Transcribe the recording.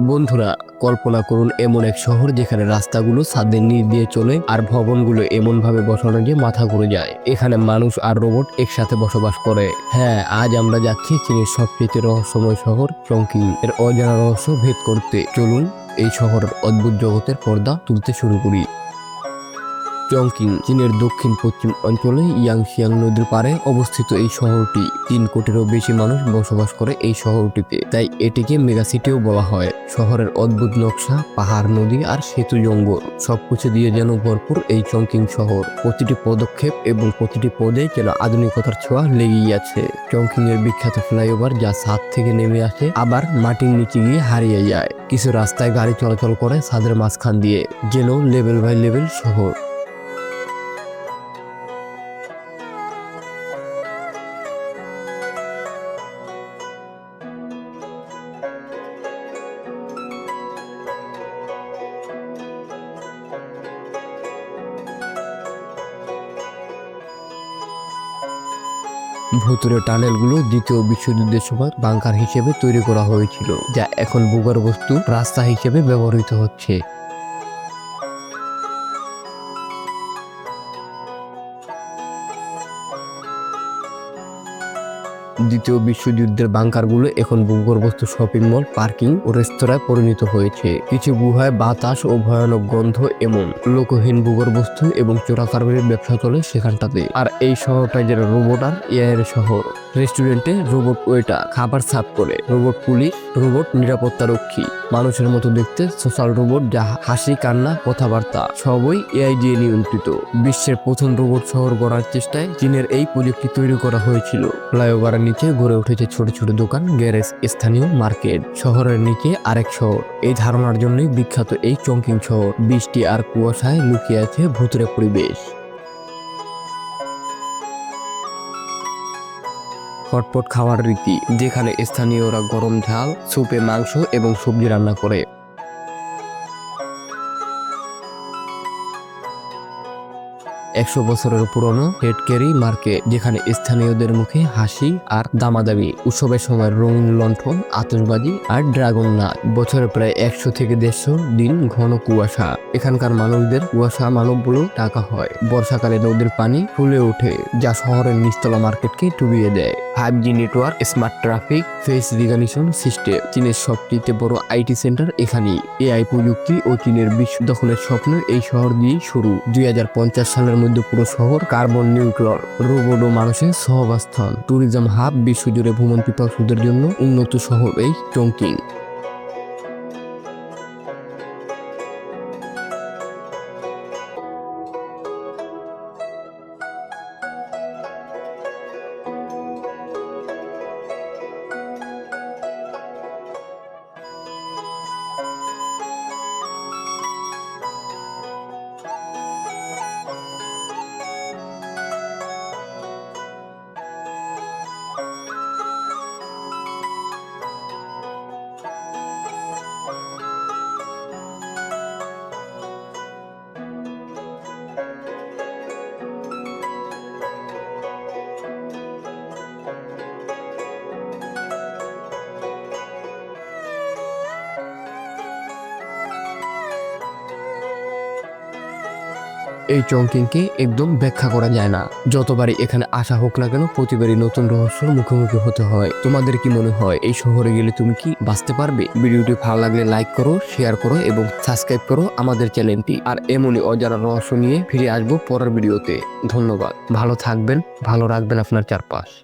বন্ধুরা, কল্পনা করুন এমন এক শহর যেখানে রাস্তাগুলো ছাদের নিচ দিয়ে চলে আর ভবনগুলো এমন ভাবে বসানো যে মাথা ঘুরে যায়। এখানে মানুষ আর রোবট একসাথে বসবাস করে। হ্যাঁ আজ আমরা যাচ্ছি চীনের সবচেয়ে রহস্যময় শহর চংকিং। এর অজানা রহস্য ভেদ করতে চলুন এই শহরের অদ্ভুত জগতের পর্দা তুলতে শুরু করি। চংকিং, চীনের দক্ষিণ, পশ্চিম অঞ্চলে ইয়াংশিয়াং নদীর পাড়ে অবস্থিত এই শহরটি। তিন কোটিরও বেশি মানুষ বসবাস করে এই শহরটিতে, তাই এটিকে মেগা সিটিও বলা হয়। শহরের অদ্ভুত নকশা, পাহাড়, নদী আর সেতু জঙ্গল, সবকিছু দিয়ে যেন ভরপুর এই চংকিং শহর। প্রতিটি পদক্ষেপ এবং প্রতিটি পদে যেন আধুনিকতার ছোঁয়া লেগেই আছে। চংকিং এর বিখ্যাত ফ্লাইওভার যা ছাদ থেকে নেমে আসে, আবার মাটির নিচে গিয়ে হারিয়ে যায়। কিছু রাস্তায় গাড়ি চলাচল করে ছাদের মাঝখান দিয়ে, যেন লেভেল বাই লেভেল শহর। ভুতুরে টানেলগুলো দ্বিতীয় বিশ্বযুদ্ধের সময় বাংকার হিসেবে তৈরি করা হয়েছিল, যা এখন ভূগর্ভস্থ রাস্তা হিসেবে ব্যবহৃত হচ্ছে। দ্বিতীয় বিশ্বযুদ্ধের বাংকারগুলো এখন ভূগর্ভস্থ শপিং মল, পার্কিং ও রেস্তোরাঁয় পরিণত হয়েছে। কিছু গুহায় বাতাস ও ভয়ানক গন্ধ এমন লোকহীন ভূগর্ভস্থ এবং চোরাকারবারির ব্যবসা চলে সেখানটাতে। আর এই শহরটা যেন রোবট আর শহর। রেস্টুরেন্টে রোবট ওয়েটার খাবার সার্ভ করে। রোবট পুলিশ, রোবট নিরাপত্তা রক্ষী মানুষের মতো দেখতে সোশ্যাল রোবট যা হাসি, কান্না, কথাবার্তা, সবই এআই দিয়ে নিয়ন্ত্রিত। বিশ্বের প্রথম রোবট শহর গড়ার চেষ্টায় চীনের এই প্রযুক্তি তৈরি করা হয়েছিল। ফ্লাইওভারের নিচে গড়ে উঠেছে ছোট ছোট দোকান, গ্যারেজ, স্থানীয় মার্কেট। শহরের নিচে আরেক শহর। এই ধারণার জন্যই বিখ্যাত এই চংকিং শহর। বৃষ্টি আর কুয়াশায় লুকিয়ে আছে ভুতুরে পরিবেশ। হটপট খাওয়ার রীতি, যেখানে স্থানীয়রা গরম ঝাল, সুপে মাংস এবং সবজি রান্না করে। একশো বছরের পুরনো হেড ক্যারি মার্কেট, যেখানে স্থানীয়দের মুখে হাসি আর দামাদামি, উৎসবের সময় রঙিন লণ্ঠন, আতশবাজি আর ড্রাগন নাচ, বছরে প্রায় একশো থেকে দেড়শো দিন ঘন কুয়াশা। এখানকার মানুষদের কুয়াশা মানব মানবগুলো টাকা হয়। বর্ষাকালে নদীর পানি ফুলে ওঠে, যা শহরের নিচতলা মার্কেটকে ডুবিয়ে দেয়। Five G network smart traffic face recognition system চীনের সবচেয়ে বড় আইটি সেন্টার এখানেই। এআই প্রযুক্তি ও চীনের বিশ্ব দখলের স্বপ্ন এই শহর দিয়েই শুরু। দুই হাজার পঞ্চাশ সালের মধ্যে পুরো শহর কার্বন নিউট্রাল রোবট ও মানুষের সহবাস্থান ট্যুরিজম হাব বিশ্বজুড়ে ভ্রমণ পিপাসুদের জন্য উন্নত শহর এই চংকিং। এই চংকিংকে একদম ব্যাখ্যা করা যায় না। যতবারই এখানে আসা হোক না কেন, প্রতিবারই নতুন রহস্যর মুখোমুখি হতে হয়। তোমাদের কি মনে হয়, এই শহরে গেলে তুমি কি বাঁচতে পারবে? ভিডিওটি ভালো লাগলে লাইক করো শেয়ার করো এবং সাবস্ক্রাইব করো আমাদের চ্যানেলটি। আর এমনই অজানা রহস্য নিয়ে ফিরে আসব পরের ভিডিওতে। ধন্যবাদ। ভালো থাকবেন, ভালো রাখবেন আপনার চারপাশ।